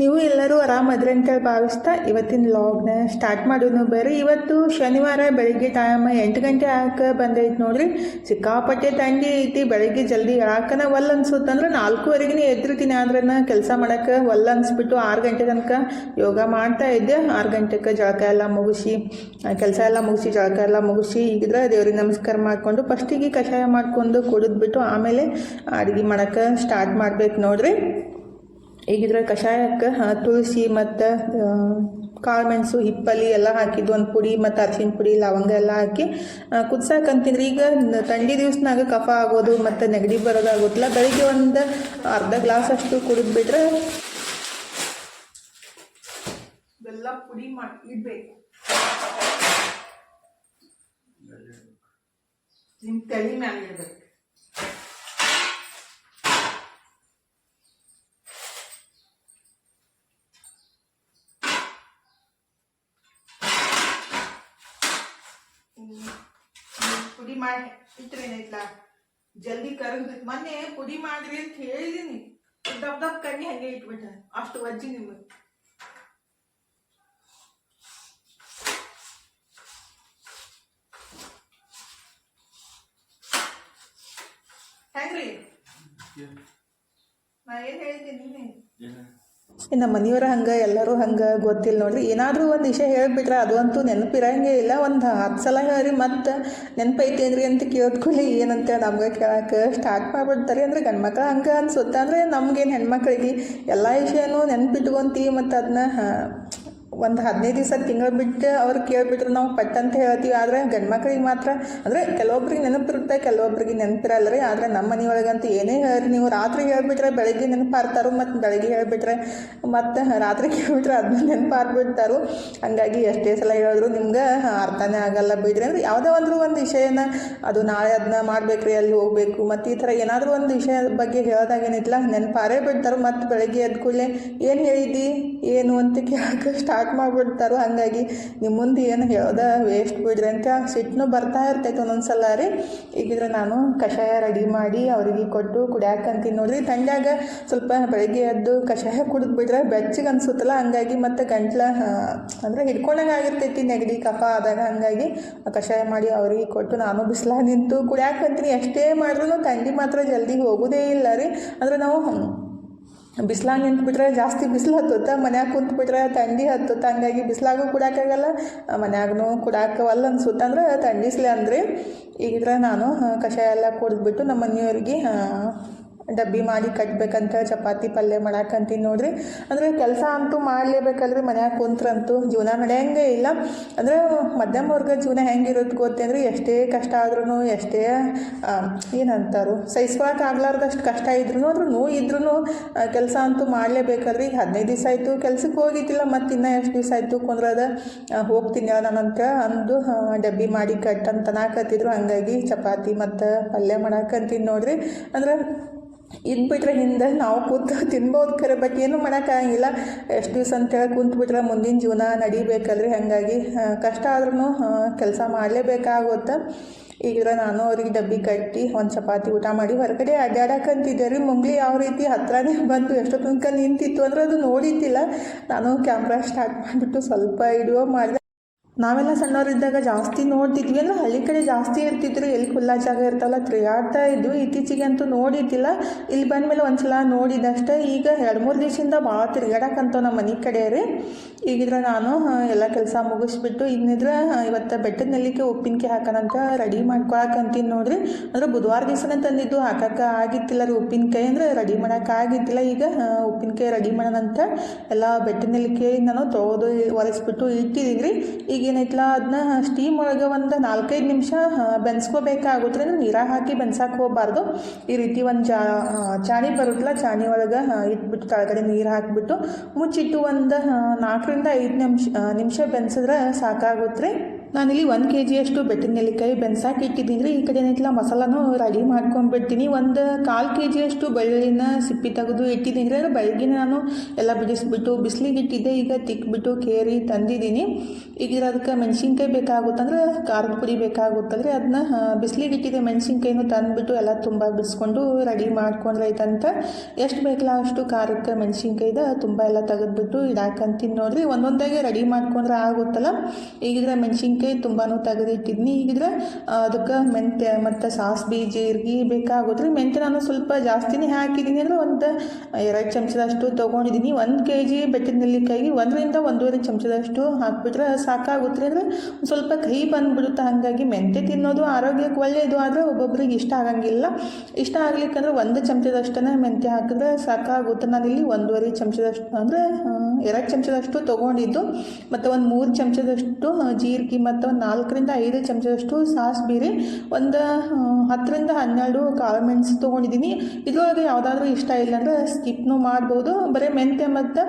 ನೀವು ಎಲ್ಲರೂ ಆರಾಮದ್ರೆ ಅಂತ ಭಾವಿಸ್ತಾ ಇವತ್ತಿನ ಲಾಗ್ನ ಸ್ಟಾರ್ಟ್ ಮಾಡೋನು ಬೇರೆ. ಇವತ್ತು ಶನಿವಾರ ಬೆಳಿಗ್ಗೆ ಟೈಮ್ ಎಂಟು ಗಂಟೆ ಹಾಕ ಬಂದೈತೆ ನೋಡ್ರಿ. ಸಿಕ್ಕಾಪಟ್ಟೆ ತಂಡಿ ಐತಿ, ಬೆಳಿಗ್ಗೆ ಜಲ್ದಿ ಹಾಕನ ಒಲ್ಲ ಅನ್ಸುತ್ತಂದ್ರೆ ನಾಲ್ಕುವರೆಗೆ ಎದ್ದಿರ್ತೀನಿ ಆದ್ರೆ ನಾ ಕೆಲಸ ಮಾಡಕ್ಕೆ ಒಲ್ಲ ಅನ್ಸ್ಬಿಟ್ಟು ಆರು ಗಂಟೆ ತನಕ ಯೋಗ ಮಾಡ್ತಾ ಇದ್ದೆ. ಆರು ಗಂಟೆಗೆ ಜಳಕ ಎಲ್ಲ ಮುಗಿಸಿ, ಕೆಲಸ ಎಲ್ಲ ಮುಗಿಸಿ, ಜಳಕ ಎಲ್ಲ ಮುಗಿಸಿ ಈಗಿದ್ರೆ ದೇವ್ರಿಗೆ ನಮಸ್ಕಾರ ಮಾಡಿಕೊಂಡು ಫಸ್ಟಿಗೆ ಕಷಾಯ ಮಾಡ್ಕೊಂಡು ಕುಡಿದ್ಬಿಟ್ಟು ಆಮೇಲೆ ಅಡುಗೆ ಮಾಡೋಕ್ಕೆ ಸ್ಟಾರ್ಟ್ ಮಾಡ್ಬೇಕು ನೋಡ್ರಿ. ಈಗಿದ್ರೆ ಕಷಾಯಕ್ಕೆ ತುಳಸಿ ಮತ್ತು ಕಾಳು ಮೆಣಸು ಹಿಪ್ಪಲಿ ಎಲ್ಲ ಹಾಕಿದ್ದು, ಒಂದು ಪುಡಿ ಮತ್ತು ಅರ್ಶಿನ ಪುಡಿ, ಲವಂಗ ಎಲ್ಲ ಹಾಕಿ ಕುದ್ಸಾಕಂತಿದ್ರೆ ಈಗ ಥಂಡಿ ದಿವ್ಸನಾಗ ಕಫ ಆಗೋದು ಮತ್ತು ನೆಗಡಿ ಬರೋದಾಗುತ್ತಲ್ಲ ಬೆಳಿಗ್ಗೆ ಒಂದು ಅರ್ಧ ಗ್ಲಾಸ್ ಅಷ್ಟು ಕುಡಿದ್ಬಿಟ್ರೆ ಬೆಲ್ಲ ಪುಡಿ ಮಾಡಿ, ಇಡಬೇಕು. ನಿಮ್ಮ ತಲೆ ಮ್ಯಾಲೆ ಮಾಡಿ ಇಟ್ರೇನೈತ್ಲ ಜಲ್ದಿ ಕರಗ್ಬೇಕು ಮೊನ್ನೆ ಪುಡಿ ಮಾಡ್ರಿ ಅಂತ ಹೇಳಿದೀನಿ. ದಪ್ ದಪ್ ಕಣ್ಣಿ ಹಂಗೆ ಇಟ್ಬಿಟ್ಟ. ಅಷ್ಟು ವಜ್ಜಿ ನಿಮಗೆ. ಹೆಂಗ್ರಿ? ನಾ ಏನ್ ಹೇಳ್ತೀನಿ ನಮ್ಮ ಮನೆಯವ್ರ ಹಂಗೆ, ಎಲ್ಲರೂ ಹಂಗೆ ಗೊತ್ತಿಲ್ಲ ನೋಡ್ರಿ. ಏನಾದರೂ ಒಂದು ವಿಷಯ ಹೇಳಿಬಿಟ್ರೆ ಅದು ಅಂತೂ ನೆನಪಿರಂಗೇ ಇಲ್ಲ. ಒಂದು ಹತ್ತು ಸಲ ಹೇಳ್ರಿ, ಮತ್ತು ನೆನಪೈತಿ ಅಂದ್ರಿ ಅಂತ ಕೇಳ್ಕೊಳ್ಳಿ ಏನಂತ ನಮ್ಗೆ ಕೇಳಕ್ಕೆ ಸ್ಟಾರ್ಟ್ ಮಾಡಿಬಿಡ್ತಾರೆ. ಅಂದರೆ ಗಂಡು ಮಕ್ಳು ಹಂಗೆ ಅನ್ಸುತ್ತೆ. ಅಂದರೆ ನಮ್ಗೇನು ಹೆಣ್ಮಕ್ಳಿಗೆ ಎಲ್ಲ ವಿಷಯನೂ ನೆನಪಿಟ್ಕೊಂತೀವಿ ಮತ್ತು ಅದನ್ನ ಒಂದು ಹದಿನೈದು ದಿವಸ ತಿಂಗಳು ಬಿಟ್ಟು ಅವ್ರು ಕೇಳಿಬಿಟ್ರೆ, ನಾವು ಪಟ್ ಅಂತ ಹೇಳ್ತೀವಿ, ಆದರೆ ಗಂಡು ಮಕ್ಳಿಗೆ ಮಾತ್ರ. ಅಂದರೆ ಕೆಲವೊಬ್ರಿಗೆ ನೆನಪಿರುತ್ತೆ, ಕೆಲವೊಬ್ರಿಗೆ ನೆನಪಿರಲ್ಲ ರೀ ಆದರೆ ನಮ್ಮ ಮನೆಯೊಳಗಂತೂ ಏನೇ ಹೇಳ್ರಿ, ನೀವು ರಾತ್ರಿ ಹೇಳ್ಬಿಟ್ರೆ ಬೆಳಗ್ಗೆ ನೆನಪಾರ್ತಾರೋ ಮತ್ತು ಬೆಳಗ್ಗೆ ಹೇಳ್ಬಿಟ್ರೆ ಮತ್ತು ರಾತ್ರಿ ಕೇಳ್ಬಿಟ್ರೆ ಅದನ್ನ ನೆನಪಾರ್ಬಿಡ್ತಾರೋ ಹಂಗಾಗಿ ಎಷ್ಟೇ ಸಲ ಹೇಳಿದ್ರು ನಿಮ್ಗೆ ಅರ್ಥನೇ ಆಗಲ್ಲ ಬಿಡ್ರಿ. ಅಂದ್ರೆ ಯಾವುದೋ ಒಂದು ಒಂದು ವಿಷಯನ, ಅದು ನಾಳೆ ಅದನ್ನ ಮಾಡ್ಬೇಕ್ರಿ, ಅಲ್ಲಿ ಹೋಗ್ಬೇಕು, ಮತ್ತು ಈ ಥರ ಏನಾದರೂ ಒಂದು ವಿಷಯ ಬಗ್ಗೆ ಹೇಳ್ದಾಗ ಏನಿಲ್ಲ ನೆನಪಾರೇ ಬಿಡ್ತಾರೆ, ಮತ್ತು ಬೆಳಗ್ಗೆ ಎದ್ದ ಕೂಡಲೇ, ಏನು ಹೇಳಿದ್ದಿ, ಏನು? ಅಂತ ಕೇಳಕ್ಕೆ ಸ್ಟಾರ್ಟ್ ಮಾಡಿಬಿಡ್ತಾರೋ, ಹಾಗಾಗಿ ನಿಮ್ಮ ಮುಂದೆ ಏನು ಹೇಳ್ದ ವೇಸ್ಟ್ ಬಿಡ್ರಿ ಅಂತ ಸಿಟ್ಟನು ಬರ್ತಾ ಇರ್ತೈತೆ ಒಂದೊಂದು ಸಲ ರೀ. ಈಗಿದ್ರೆ ನಾನು ಕಷಾಯ ರೆಡಿ ಮಾಡಿ ಅವರಿಗೆ ಕೊಟ್ಟು ಕುಡಿಯಾಕಂತೀನಿ ನೋಡ್ರಿ. ತಂಡ್ಯಾಗ ಸ್ವಲ್ಪ ಬೆಳಗ್ಗೆ ಎದ್ದು ಕಷಾಯ ಕುಡಿದು ಬಿಟ್ರೆ ಬೆಚ್ಚಗೆ ಅನ್ಸುತ್ತಲ್ಲ, ಹಂಗಾಗಿ ಮತ್ತು ಗಂಟ್ಲ ಅಂದರೆ ಹಿಡ್ಕೊಂಡಂಗೆ ಆಗಿರ್ತೈತಿ ನೆಗಡಿ, ಕಫ ಆದಾಗ ಹಂಗಾಗಿ ಕಷಾಯ ಮಾಡಿ ಅವರಿಗೆ ಕೊಟ್ಟು ನಾನು ಬಿಸಿಲ ನಿಂತು ಕುಡಿಯಾಕಂತೀನಿ ಎಷ್ಟೇ ಮಾಡಿದ್ರು ತಂಡಿ ಮಾತ್ರ ಜಲ್ದಿ ಹೋಗೋದೇ ಇಲ್ಲ ರೀ. ಅಂದರೆ ನಾವು ಬಿಸಿಲಾಗ ನಿಂತ್ಬಿಟ್ರೆ ಜಾಸ್ತಿ ಬಿಸಿಲು ಹತ್ತುತ್ತೆ, ಮನ್ಯಾಗ ಕುಂತ್ಬಿಟ್ರೆ ಥಂಡಿ ಹತ್ತುತ್ತೆ. ಹಂಗಾಗಿ ಬಿಸಿಲಾಗೂ ಕುಡಾಕಾಗಲ್ಲ ಮನ್ಯಾಗೂ ಕುಡಾಕವಲ್ಲ ಅನ್ಸುತ್ತೆ ಅಂದ್ರೆ ತಂಡಿಸ್ಲೇ ಅಂದ್ರಿ. ಈಗಿದ್ರೆ ನಾನು ಕಷಾಯ ಎಲ್ಲ ಕುಡಿದ್ಬಿಟ್ಟು ನಮ್ಮ ಮನೆಯವ್ರಿಗೆ ಡಬ್ಬಿ ಮಾಡಿ ಕಟ್ಬೇಕಂತ ಚಪಾತಿ ಪಲ್ಯ ಮಾಡಾಕಂತೀನಿ ನೋಡ್ರಿ. ಅಂದರೆ ಕೆಲಸ ಅಂತೂ ಮಾಡಲೇಬೇಕಲ್ರಿ, ಮನ್ಯಾಗ ಕುಂತ್ರಂತೂ ಜೀವನ ನಡೆಯಂಗೆ ಇಲ್ಲ. ಅಂದರೆ ಮಧ್ಯಮ ವರ್ಗ ಜೀವನ ಹೆಂಗಿರುತ್ತೆ ಗೊತ್ತೇಂದ್ರೆ ಎಷ್ಟೇ ಕಷ್ಟ ಆದ್ರೂ ಎಷ್ಟೇ ಏನಂತಾರು ಸಹಿಸ್ಕೊಳಕ್ಕೆ ಆಗ್ಲಾರ್ದಷ್ಟು ಕಷ್ಟ ಇದ್ರೂ ಅದ್ರ ನೋವು ಇದ್ರೂ ಕೆಲಸ ಅಂತೂ ಮಾಡಲೇಬೇಕಲ್ರಿ. ಈಗ ಹದಿನೈದು ದಿವಸ ಆಯಿತು ಕೆಲ್ಸಕ್ಕೆ ಹೋಗಿದ್ದಿಲ್ಲ, ಮತ್ತು ಇನ್ನೂ ಎಷ್ಟು ದಿವಸ ಆಯಿತು ಕುಂದ್ರದ ಹೋಗ್ತೀನಿ ನಾನಂತ ಅಂದು ಡಬ್ಬಿ ಮಾಡಿ ಕಟ್ ಅಂತ ನಾಕತ್ತಿದ್ರು ಹಂಗಾಗಿ ಚಪಾತಿ ಮತ್ತು ಪಲ್ಯ ಮಾಡಾಕಂತೀನಿ ನೋಡ್ರಿ. ಅಂದ್ರೆ ಇದು ಬಿಟ್ರೆ ಹಿಂದೆ ನಾವು ಕೂತು ತಿನ್ಬೋದು ಖರೆ ಬಟ್ ಏನು ಮಾಡೋಕ್ಕಾಗಿಲ್ಲ. ಎಷ್ಟು ದಿವಸ ಅಂತೇಳಿ ಕುಂತು ಬಿಟ್ರೆ ಮುಂದಿನ ಜೀವನ ನಡಿಬೇಕಲ್ರಿ. ಹಾಗಾಗಿ ಕಷ್ಟ ಆದ್ರೂ ಕೆಲಸ ಮಾಡಲೇಬೇಕಾಗುತ್ತೆ. ಈಗ ನಾನು ಅವ್ರಿಗೆ ಡಬ್ಬಿ ಕಟ್ಟಿ ಒಂದು ಚಪಾತಿ ಊಟ ಮಾಡಿ ಹೊರಗಡೆ ಅಡ್ಡಾಡಕ್ಕಂತಿದ್ದೆ ರೀ ಮುಂಗ್ಲಿ ಯಾವ ರೀತಿ ಹತ್ರನೇ ಬಂತು ಎಷ್ಟೋ ತನಕ ನಿಂತಿತ್ತು ಅಂದ್ರೆ ಅದು ನೋಡಿದ್ದಿಲ್ಲ. ನಾನು ಕ್ಯಾಮ್ರಾ ಸ್ಟಾರ್ಟ್ ಮಾಡಿಬಿಟ್ಟು ಸ್ವಲ್ಪ ವಿಡಿಯೋ ಮಾಡಿದೆ. ನಾವೆಲ್ಲ ಸಣ್ಣವರಿದ್ದಾಗ ಜಾಸ್ತಿ ನೋಡ್ತಿದ್ವಿ. ಅಂದ್ರೆ ಹಳ್ಳಿ ಕಡೆ ಜಾಸ್ತಿ ಇರ್ತಿದ್ರು. ಎಲ್ಲಿ ಖುಲ್ಲಾ ಜಾಗ ಇರ್ತಲ್ಲ ತಿರುಗಾಡ್ತಾ ಇದ್ವಿ. ಇತ್ತೀಚೆಗೆ ಅಂತೂ ನೋಡಿದ್ದಿಲ್ಲ. ಇಲ್ಲಿ ಬಂದಮೇಲೆ ಒಂದ್ಸಲ ನೋಡಿದಷ್ಟೇ. ಈಗ ಎರಡು ಮೂರು ದಿವಸದಿಂದ ಭಾಳ ತಿರ್ಗಾಡಕ್ಕಂತ ನಮ್ಮ ಮನೆ ಕಡೆ ರೀ ಈಗಿದ್ರೆ ನಾನು ಎಲ್ಲ ಕೆಲಸ ಮುಗಿಸ್ಬಿಟ್ಟು ಇನ್ನಿದ್ರೆ ಇವತ್ತು ಬೆಟ್ಟದ ನೆಲ್ಲಿಕೆ ಉಪ್ಪಿನಕಾಯಿ ಹಾಕೋಣಂತ ರೆಡಿ ಮಾಡ್ಕೊಳಕಂತೀನಿ ನೋಡ್ರಿ. ಅಂದ್ರೆ ಬುಧವಾರ ದಿವಸನೇ ತಂದಿದ್ದು. ಹಾಕಕ್ಕೆ ಆಗಿತ್ತಿಲ್ಲ ರೀ ಉಪ್ಪಿನಕಾಯಿ. ಅಂದ್ರೆ ರೆಡಿ ಮಾಡೋಕೆ ಆಗಿದ್ದಿಲ್ಲ. ಈಗ ಉಪ್ಪಿನಕಾಯಿ ರೆಡಿ ಮಾಡೋಣಂತ ಎಲ್ಲ ಬೆಟ್ಟದ ನೆಲ್ಲಿಕೆ ನಾನು ತೊಗೊದು ಒರೆಸ್ಬಿಟ್ಟು ಇಟ್ಟಿದ್ದೀನಿ ರೀ. ಈಗ ಏನೈತಲ್ಲ ಅದನ್ನ ಸ್ಟೀಮ್ ಒಳಗೆ ಒಂದು ನಾಲ್ಕೈದು ನಿಮಿಷ ಬೆನ್ಸ್ಕೋಬೇಕಾಗುತ್ತೆ ನೀರಾಗ ಹಾಕಿ ಬೆನ್ಸಕ್ಕೆ ಹೋಗಬಾರ್ದು. ಈ ರೀತಿ ಒಂದು ಜಾ ಚಾಣಿ ಬರುತ್ತಲ್ಲ ಚಾಣಿ ಒಳಗೆ ಇಟ್ಬಿಟ್ಟು ಕೆಳಗಡೆ ನೀರು ಹಾಕಿಬಿಟ್ಟು ಮುಚ್ಚಿಟ್ಟು ಒಂದು ನಾಲ್ಕರಿಂದ ಐದು ನಿಮಿಷ ನಿಮಿಷ ಬೆನ್ಸಿದ್ರೆ ಸಾಕಾಗುತ್ತೆ ರೀ ನಾನಿಲ್ಲಿ ಒಂದು ಕೆ ಜಿಯಷ್ಟು ಬೆಟ್ಟಿನ ನೆಲ್ಲಿಕಾಯಿ ಬೆನ್ಸಾಕಿ ಇಟ್ಟಿದ್ದೀನಿ ಈ ಕಡೆ ಏನೈತಿಲ್ಲ ಮಸಾಲಾನು ರೆಡಿ ಮಾಡ್ಕೊಂಡ್ಬಿಡ್ತೀನಿ ಒಂದು ಕಾಲು ಕೆ ಜಿಯಷ್ಟು ಬೆಳ್ಳುಳ್ಳಿನ ಸಿಪ್ಪಿ ತೆಗೆದು ಇಟ್ಟಿದ್ದೀನಿ ಅಂದ್ರೆ ಬೆಳಗಿನ ನಾನು ಎಲ್ಲ ಬಿಡಿಸ್ಬಿಟ್ಟು ಬಿಸಿಲಿಗೆ ಇಟ್ಟಿದ್ದೆ. ಈಗ ತಿಕ್ಬಿಟ್ಟು ಕೇರಿ ತಂದಿದ್ದೀನಿ. ಈಗ ಅದಕ್ಕೆ ಮೆಣಸಿನ್ಕಾಯಿ ಬೇಕಾಗುತ್ತಂದ್ರೆ ಖಾರದ ಪುಡಿ ಬೇಕಾಗುತ್ತಂದ್ರೆ ಅದನ್ನ ಬಿಸಿಲಿಗೆ ಇಟ್ಟಿದ್ದೆ ಮೆಣಸಿನ್ಕಾಯಿನೂ ತಂದುಬಿಟ್ಟು ಎಲ್ಲ ತುಂಬ ಬಿಡಿಸ್ಕೊಂಡು ರೆಡಿ ಮಾಡ್ಕೊಂಡ್ರೆ ಆಯ್ತಂತ ಎಷ್ಟು ಬೇಕಲ್ಲ ಅಷ್ಟು ಖಾರಕ್ಕೆ ಮೆಣಸಿನ್ಕಾಯ್ದ ತುಂಬ ಎಲ್ಲ ತೆಗೆದ್ಬಿಟ್ಟು ಇಡಾಕಂತೀನಿ ನೋಡಿರಿ. ಒಂದೊಂದಾಗೆ ರೆಡಿ ಮಾಡ್ಕೊಂಡ್ರೆ ಆಗುತ್ತಲ್ಲ. ಈಗಿದ್ರೆ ಮೆಣಸಿನ್ಕಾಯಿ ತುಂಬಾ ತೆಗೆದಿಟ್ಟಿದ್ನಿ ಈಗಿದ್ರೆ ಅದಕ್ಕೆ ಮೆಂತ್ಯ, ಮತ್ತು ಜೀರಿಗೆ ಬೇಕಾಗುತ್ತೆ ರೀ ಮೆಂತ್ಯ ನಾನು ಸ್ವಲ್ಪ ಜಾಸ್ತಿನೇ ಹಾಕಿದ್ದೀನಿ. ಅಂದರೆ ಒಂದು ಎರಡು ಚಮಚದಷ್ಟು ತೊಗೊಂಡಿದ್ದೀನಿ. ಒಂದು ಕೆ ಜಿ ಬೆಟ್ಟದ ನೆಲ್ಲಿಕಾಯಿ ಒಂದರಿಂದ ಒಂದೂವರೆ ಚಮಚದಷ್ಟು ಹಾಕಿಬಿಟ್ರೆ ಸಾಕಾಗುತ್ತೆ. ಅಂದರೆ ಸ್ವಲ್ಪ ಕಹಿ ಬಂದ್ಬಿಡುತ್ತೆ ಹಾಗಾಗಿ ಮೆಂತ್ಯ ತಿನ್ನೋದು ಆರೋಗ್ಯಕ್ಕೆ ಒಳ್ಳೆಯದು ಆದರೆ ಒಬ್ಬೊಬ್ರಿಗೆ ಇಷ್ಟ ಆಗಂಗಿಲ್ಲ. ಇಷ್ಟ ಆಗ್ಲಿಕ್ಕಂದ್ರೆ ಒಂದು ಚಮಚದಷ್ಟೇ ಮೆಂತ್ಯ ಹಾಕಿದ್ರೆ ಸಾಕಾಗುತ್ತೆ. ನಾನು ಇಲ್ಲಿ ಒಂದೂವರೆ ಚಮಚದಷ್ಟು, ಅಂದರೆ ಎರಡು ಚಮಚದಷ್ಟು ತೊಗೊಂಡಿದ್ದು. ಮತ್ತು ಒಂದು ಮೂರು ಚಮಚದಷ್ಟು ಜೀರಿಗೆ ಒಂದು ನಾಲ್ಕರಿಂದ ಐದು ಚಮಚದಷ್ಟು ಸಾಸ್ಬೀರಿ ಒಂದು ಹತ್ತರಿಂದ ಹನ್ನೆರಡು ಕಾಳು ಮೆಣಸು ತೊಗೊಂಡಿದ್ದೀನಿ. ಇದ್ರೊಳಗೆ ಯಾವುದಾದ್ರೂ ಇಷ್ಟ ಇಲ್ಲ ಅಂದರೆ ಸ್ಕಿಪ್ನು ಮಾಡ್ಬೋದು. ಬರೀ ಮೆಂತ್ಯ ಮತ್ತು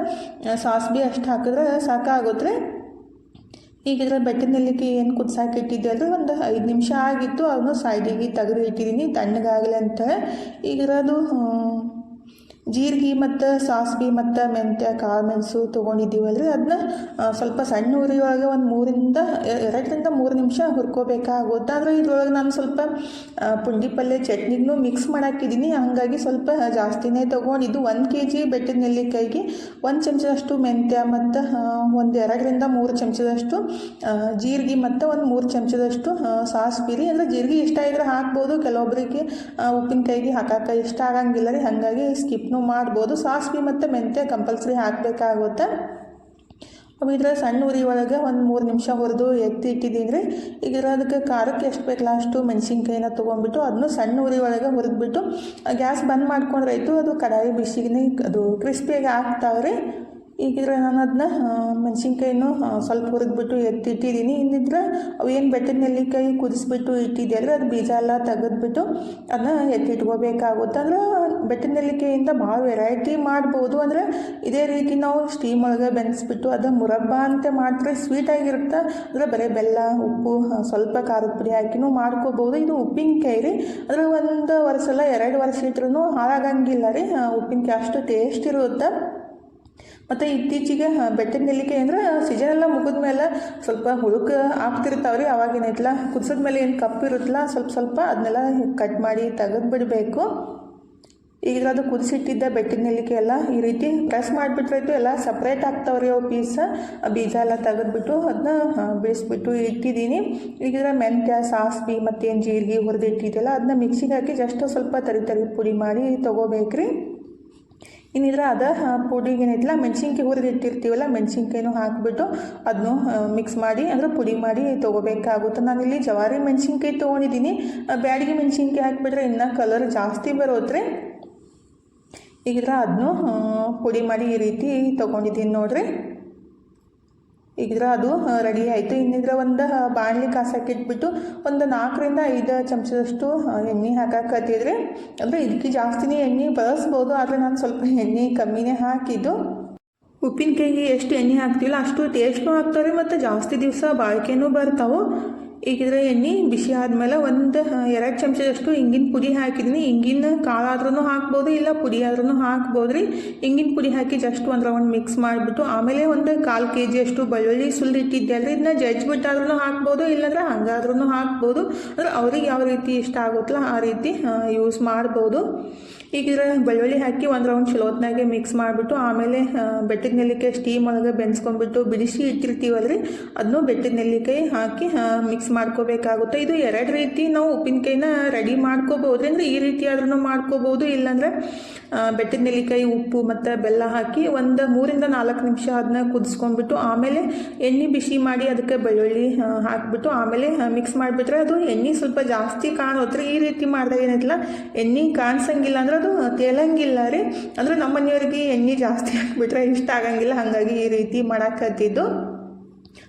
ಸಾಸ್ಬಿ ಅಷ್ಟು ಹಾಕಿದ್ರೆ ಸಾಕಾಗುತ್ತೆ. ಈಗ ಇದ್ರ ಬೆಟ್ಟಿನಲ್ಲಿಕ್ಕೆ ಏನು ಕುದಿಸಾಕಿ ಇಟ್ಟಿದ್ದೆ ಅಂದರೆ ಒಂದು ಐದು ನಿಮಿಷ ಆಗಿತ್ತು. ಅದನ್ನು ಸೈಡಿಗೆ ತೆಗೆದು ಇಟ್ಟಿದ್ದೀನಿ. ತಣ್ಣಗಾಗಲಿ ಅಂತ. ಈಗ ಇರೋದು ಜೀರಿಗೆ ಮತ್ತು ಸಾಸ್ಬಿ ಮತ್ತು ಮೆಂತ್ಯ, ಕಾಳು ಮೆಣಸು ತೊಗೊಂಡಿದ್ದೀವಲ್ರಿ ಅದನ್ನ ಸ್ವಲ್ಪ ಸಣ್ಣ ಉರಿಯುವಾಗ ಒಂದು ಮೂರಿಂದ ಎರಡರಿಂದ ಮೂರು ನಿಮಿಷ ಹುರ್ಕೋಬೇಕಾಗುತ್ತೆ ಆದರೂ ಇದ್ರೊಳಗೆ ನಾನು ಸ್ವಲ್ಪ ಪುಂಡಿ ಪಲ್ಯ ಚಟ್ನಿಗೂ ಮಿಕ್ಸ್ ಮಾಡಾಕಿದ್ದೀನಿ ಹಾಗಾಗಿ ಸ್ವಲ್ಪ ಜಾಸ್ತಿನೇ ತೊಗೊಂಡಿದ್ದು ಒಂದು ಕೆ ಜಿ ಬೆಟ್ಟದ ನೆಲ್ಲಿಕಾಯಿಗೆ ಒಂದು ಚಮಚದಷ್ಟು ಮೆಂತ್ಯ ಮತ್ತು ಒಂದು ಎರಡರಿಂದ ಮೂರು ಚಮಚದಷ್ಟು ಜೀರಿಗೆ ಮತ್ತು ಒಂದು ಮೂರು ಚಮಚದಷ್ಟು ಸಾಸ್ಬಿರಿ ಅಂದರೆ ಜೀರಿಗೆ ಇಷ್ಟ ಇದ್ರೆ ಹಾಕ್ಬೋದು. ಕೆಲವೊಬ್ಬರಿಗೆ ಉಪ್ಪಿನಕಾಯಿಗೆ ಹಾಕಕ್ಕೆ ಇಷ್ಟ ಆಗಂಗಿಲ್ಲ ರೀ. ಹಾಗಾಗಿ ಸ್ಕಿಪ್ನು ಮಾಡ್ಬೋದು. ಸಾಸಿವೆ ಮತ್ತು ಮೆಂತ್ಯ ಕಂಪಲ್ಸರಿ ಹಾಕಬೇಕಾಗುತ್ತೆ. ಅವು ಇದ್ರ ಸಣ್ಣ ಉರಿ ಒಳಗೆ ಒಂದು ಮೂರು ನಿಮಿಷ ಹುರಿದು ಎತ್ತಿ ಇಟ್ಟಿದ್ದೀನಿ ರೀ ಈಗ ಅದಕ್ಕೆ ಖಾರಕ್ಕೆ ಎಷ್ಟು ಬೇಕು ಲಾಸ್ಟು ಮೆಣಸಿನ್ಕಾಯಿನ ತೊಗೊಂಡ್ಬಿಟ್ಟು ಅದನ್ನು ಸಣ್ಣ ಉರಿ ಒಳಗೆ ಹುರಿದ್ಬಿಟ್ಟು ಗ್ಯಾಸ್ ಬಂದ್ ಮಾಡ್ಕೊಂಡ್ರೆ ಆಯಿತು, ಅದು ಕಡಾಯಿ ಬಿಸಿಗೆ ಅದು ಕ್ರಿಸ್ಪಿಯಾಗಿ ಹಾಕ್ತಾವ್ರಿ ಈಗಿದ್ರೆ ನಾನು ಅದನ್ನ ಮೆಣಸಿನ್ಕಾಯಿನೂ ಸ್ವಲ್ಪ ಹುರಿದ್ಬಿಟ್ಟು ಎತ್ತಿಟ್ಟಿದ್ದೀನಿ. ಇನ್ನಿದ್ರೆ ಅವು ಏನು ಬೆಟ್ಟದ ನೆಲ್ಲಿಕಾಯಿ ಕುದಿಸ್ಬಿಟ್ಟು ಇಟ್ಟಿದ್ದೆ ಅಂದರೆ ಅದು ಬೀಜ ಎಲ್ಲ ತೆಗೆದ್ಬಿಟ್ಟು ಅದನ್ನ ಎತ್ತಿಟ್ಕೋಬೇಕಾಗುತ್ತೆ. ಅಂದ್ರೆ ಬೆಟ್ಟದ ನೆಲ್ಲಿಕಾಯಿಂದ ಭಾಳ ವೆರೈಟಿ ಮಾಡ್ಬೋದು. ಅಂದರೆ ಇದೇ ರೀತಿ ನಾವು ಸ್ಟೀಮ್ ಒಳಗೆ ಬೆನೆಸ್ಬಿಟ್ಟು ಅದು ಮುರಬ್ಬ ಅಂತ ಮಾಡಿದ್ರೆ ಸ್ವೀಟಾಗಿರುತ್ತೆ ಅಂದರೆ ಬರೀ ಬೆಲ್ಲ, ಉಪ್ಪು ಸ್ವಲ್ಪ ಖಾರದ ಪುಡಿ ಹಾಕಿನೂ ಮಾಡ್ಕೋಬೋದು. ಇದು ಉಪ್ಪಿನಕಾಯಿ ರೀ. ಅಂದರೆ ಒಂದು ವರ್ಷ ಎರಡು ವರ್ಷ ಇಟ್ರೂ ಹಾಳಾಗಂಗಿಲ್ಲ ರೀ. ಉಪ್ಪಿನಕಾಯಿ ಅಷ್ಟು ಟೇಸ್ಟ್ ಇರುತ್ತೆ. ಮತ್ತು ಇತ್ತೀಚೆಗೆ ಬೆಟ್ಟದ ನೆಲ್ಲಿಕಾಯಿ ಅಂದ್ರೆ ಎಲ್ಲ ಮುಗಿದ ಮೇಲೆ ಸ್ವಲ್ಪ ಹುಳುಕ ಆಗ್ತಿರ್ತಾವೆ ರೀ ಅವಾಗ ಏನೈತಲ್ಲ ಕುದಿಸಿದ ಮೇಲೆ ಏನು ಕಪ್ಪು ಇರುತ್ತಲ್ಲ, ಸ್ವಲ್ಪ ಸ್ವಲ್ಪ ಅದನ್ನೆಲ್ಲ ಕಟ್ ಮಾಡಿ ತೆಗೆದು ಬಿಡಬೇಕು. ಈಗ ಅದು ಕುದಿಸಿಟ್ಟಿದ್ದ ಬೆಟ್ಟದ ನೆಲ್ಲಿಕಾಯಿ ಎಲ್ಲ ಈ ರೀತಿ ಪ್ರೆಸ್ ಮಾಡಿಬಿಟ್ರಾಯ್ತು ಎಲ್ಲ ಸಪ್ರೇಟ್ ಆಗ್ತಾವ್ರಿ ಅವು ಪೀಸ್ ಬೀಜ ಎಲ್ಲ ತೆಗೆದ್ಬಿಟ್ಟು ಅದನ್ನ ಬಿಡಿಸ್ಬಿಟ್ಟು ಇಟ್ಟಿದ್ದೀನಿ. ಈಗ ಮೆಂತ್ಯ ಸಾಸ್ಬಿ ಮತ್ತೇನು ಜೀರಿಗೆ ಹುರಿದಿಟ್ಟಿದ್ದೆಲ್ಲ ಅದನ್ನ ಮಿಕ್ಸಿಗೆ ಹಾಕಿ ಜಸ್ಟ್ ಸ್ವಲ್ಪ ತರಿ ತರಿ ಪುಡಿ ಮಾಡಿ ತೊಗೋಬೇಕ್ರಿ. ಇನ್ನಿದ್ರೆ ಅದ ಪುಡಿಗೆ ಏನೈತಿಲ್ಲ ಮೆಣಸಿನ್ಕಾಯಿ ಹುರಿದು ಇಟ್ಟಿರ್ತೀವಲ್ಲ, ಮೆಣಸಿನ್ಕಾಯಿನೂ ಹಾಕಿಬಿಟ್ಟು ಅದನ್ನು ಮಿಕ್ಸ್ ಮಾಡಿ, ಅಂದ್ರೆ ಪುಡಿ ಮಾಡಿ ತೊಗೋಬೇಕಾಗುತ್ತೆ. ನಾನಿಲ್ಲಿ ಜವಾರಿ ಮೆಣಸಿನ್ಕಾಯಿ ತೊಗೊಂಡಿದ್ದೀನಿ. ಬ್ಯಾಡಿಗೆ ಮೆಣಸಿನ್ಕಾಯಿ ಹಾಕಿಬಿಟ್ರೆ ಇನ್ನೂ ಕಲರ್ ಜಾಸ್ತಿ ಬರೋದ್ರೆ ಈಗಿದ್ರೆ ಅದನ್ನು ಪುಡಿ ಮಾಡಿ ಈ ರೀತಿ ತೊಗೊಂಡಿದ್ದೀನಿ ನೋಡ್ರಿ. ಈಗಿದ್ರೆ ಅದು ರೆಡಿ ಆಯಿತು. ಇನ್ನಿದ್ರೆ ಒಂದು ಬಾಣಲಿ ಇಟ್ಬಿಟ್ಟು ಒಂದು ನಾಲ್ಕರಿಂದ ಐದು ಚಮಚದಷ್ಟು ಎಣ್ಣೆ ಹಾಕಕತ್ತಿದ್ರೆ ಅಂದರೆ ಇದಕ್ಕೆ ಜಾಸ್ತಿನೇ ಎಣ್ಣೆ ಬಳಸ್ಬೋದು, ಆದರೆ ನಾನು ಸ್ವಲ್ಪ ಎಣ್ಣೆ ಕಮ್ಮಿನೇ ಹಾಕಿದ್ದು. ಉಪ್ಪಿನಕಾಯಿಗೆ ಎಷ್ಟು ಎಣ್ಣೆ ಹಾಕ್ತಿಲ್ಲ ಅಷ್ಟು ಟೇಸ್ಟು ಹಾಕ್ತಾರೆ, ಮತ್ತು ಜಾಸ್ತಿ ದಿವಸ ಬಾಳಿಕೆನೂ ಬರ್ತಾವೆ. ಈಗಿದ್ರೆ ಎಣ್ಣೆ ಬಿಸಿ ಆದಮೇಲೆ ಒಂದು ಎರಡು ಚಮಚದಷ್ಟು ಹಿಂಗಿನ ಪುಡಿ ಹಾಕಿದ್ದೀನಿ. ಹಿಂಗಿನ ಕಾಳಾದ್ರೂ ಹಾಕ್ಬೋದು, ಇಲ್ಲ ಪುಡಿ ಆದ್ರೂ ಹಾಕ್ಬೋದು ರೀ ಹಿಂಗಿನ ಪುಡಿ ಹಾಕಿ ಜಸ್ಟ್ ಒಂದು ರೌಂಡ್ ಮಿಕ್ಸ್ ಮಾಡಿಬಿಟ್ಟು, ಆಮೇಲೆ ಒಂದು ಕಾಲು ಕೆ ಜಿಯಷ್ಟು ಬೆಳ್ಳುಳ್ಳಿ ಸುಲಿದು ಇಟ್ಟಿದ್ದೆ ಅಲ್ರಿ ಇದನ್ನ ಜಜ್ಬಿಟ್ಟಾದ್ರೂ ಹಾಕ್ಬೋದು, ಇಲ್ಲಾಂದ್ರೆ ಹಂಗಾದ್ರೂ ಹಾಕ್ಬೋದು. ಅಂದ್ರೆ ಅವ್ರಿಗೆ ಯಾವ ರೀತಿ ಇಷ್ಟ ಆಗುತ್ತಲ್ಲ ಆ ರೀತಿ ಯೂಸ್ ಮಾಡ್ಬೋದು. ಈಗ ಇದ್ರ ಬೆಳ್ಳುಳ್ಳಿ ಹಾಕಿ ಒಂದು ರೌಂಡ್ ಚಲೋತ್ನಾಗೆ ಮಿಕ್ಸ್ ಮಾಡಿಬಿಟ್ಟು, ಆಮೇಲೆ ಬೆಟ್ಟದ ನೆಲ್ಲಿಕಾಯಿ ಸ್ಟೀಮ್ ಒಳಗೆ ಬೆನ್ಸ್ಕೊಂಡ್ಬಿಟ್ಟು ಬಿಡಿಸಿ ಇಟ್ಟಿರ್ತೀವಲ್ರಿ? ಅದನ್ನು ಬೆಟ್ಟದ ನೆಲ್ಲಿಕಾಯಿ ಹಾಕಿ ಮಿಕ್ಸ್ ಮಾಡ್ಕೋಬೇಕಾಗುತ್ತೆ. ಇದು ಎರಡು ರೀತಿ ನಾವು ಉಪ್ಪಿನಕಾಯಿನ ರೆಡಿ ಮಾಡ್ಕೋಬೋದು. ಅಂದರೆ ಈ ರೀತಿ ಆದ್ರೂ ಮಾಡ್ಕೋಬೋದು. ಇಲ್ಲಾಂದ್ರೆ ಬೆಟ್ಟದ ನೆಲ್ಲಿಕಾಯಿ ಉಪ್ಪು ಮತ್ತು ಬೆಲ್ಲ ಹಾಕಿ ಒಂದು ಮೂರಿಂದ ನಾಲ್ಕು ನಿಮಿಷ ಅದನ್ನ ಕುದಿಸ್ಕೊಂಡ್ಬಿಟ್ಟು, ಆಮೇಲೆ ಎಣ್ಣೆ ಬಿಸಿ ಮಾಡಿ ಅದಕ್ಕೆ ಬೆಳ್ಳುಳ್ಳಿ ಹಾಕಿಬಿಟ್ಟು, ಆಮೇಲೆ ಮಿಕ್ಸ್ ಮಾಡಿಬಿಟ್ರೆ ಅದು ಎಣ್ಣೆ ಸ್ವಲ್ಪ ಜಾಸ್ತಿ ಕಾಣೋತ್ರಿ. ಈ ರೀತಿ ಮಾಡಿದಾಗ ಏನೈತಿಲ್ಲ ಎಣ್ಣೆ ಕಾಣಿಸಂಗಿಲ್ಲ ಅಂದ್ರೆ ಅದು ತೇಲಂಗಿಲ್ಲ ರೀ. ಅಂದ್ರೆ ನಮ್ಮ ಮನೆಯವ್ರಿಗೆ ಎಣ್ಣೆ ಜಾಸ್ತಿ ಹಾಕ್ಬಿಟ್ರೆ ಇಷ್ಟ ಆಗಂಗಿಲ್ಲ. ಹಾಗಾಗಿ ಈ ರೀತಿ ಮಾಡಾಕತ್ತಿದ್ದು.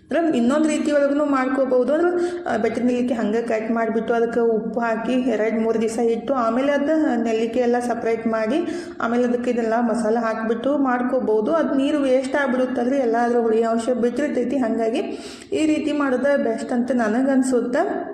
ಅಂದ್ರೆ ಇನ್ನೊಂದು ರೀತಿ ಒಳಗೂ ಮಾಡ್ಕೋಬಹುದು ಅಂದ್ರೆ ಬೆಟ್ಟ ಬೆಟ್ಟದ ನೆಲ್ಲಿಕೆ ಹಂಗೆ ಕಟ್ ಮಾಡಿಬಿಟ್ಟು ಅದಕ್ಕೆ ಉಪ್ಪು ಹಾಕಿ ಎರಡು, ಮೂರು ದಿವಸ ಇಟ್ಟು ಆಮೇಲೆ ಅದು ನೆಲ್ಲಿಕೆ ಎಲ್ಲ ಸಪ್ರೇಟ್ ಮಾಡಿ ಆಮೇಲೆ ಅದಕ್ಕೆ ಇದೆಲ್ಲ ಮಸಾಲೆ ಹಾಕಿಬಿಟ್ಟು ಮಾಡ್ಕೋಬಹುದು ಅದು ನೀರು ವೇಸ್ಟ್ ಆಗಿಬಿಡುತ್ತಲ್ರಿ ಎಲ್ಲ ಹುಳಿ ಅಂಶ ಬಿಟ್ಟಿರ್ತೈತಿ ಹಾಗಾಗಿ ಈ ರೀತಿ ಮಾಡೋದು ಬೆಸ್ಟ್ ಅಂತ ನನಗನ್ಸುತ್ತೆ.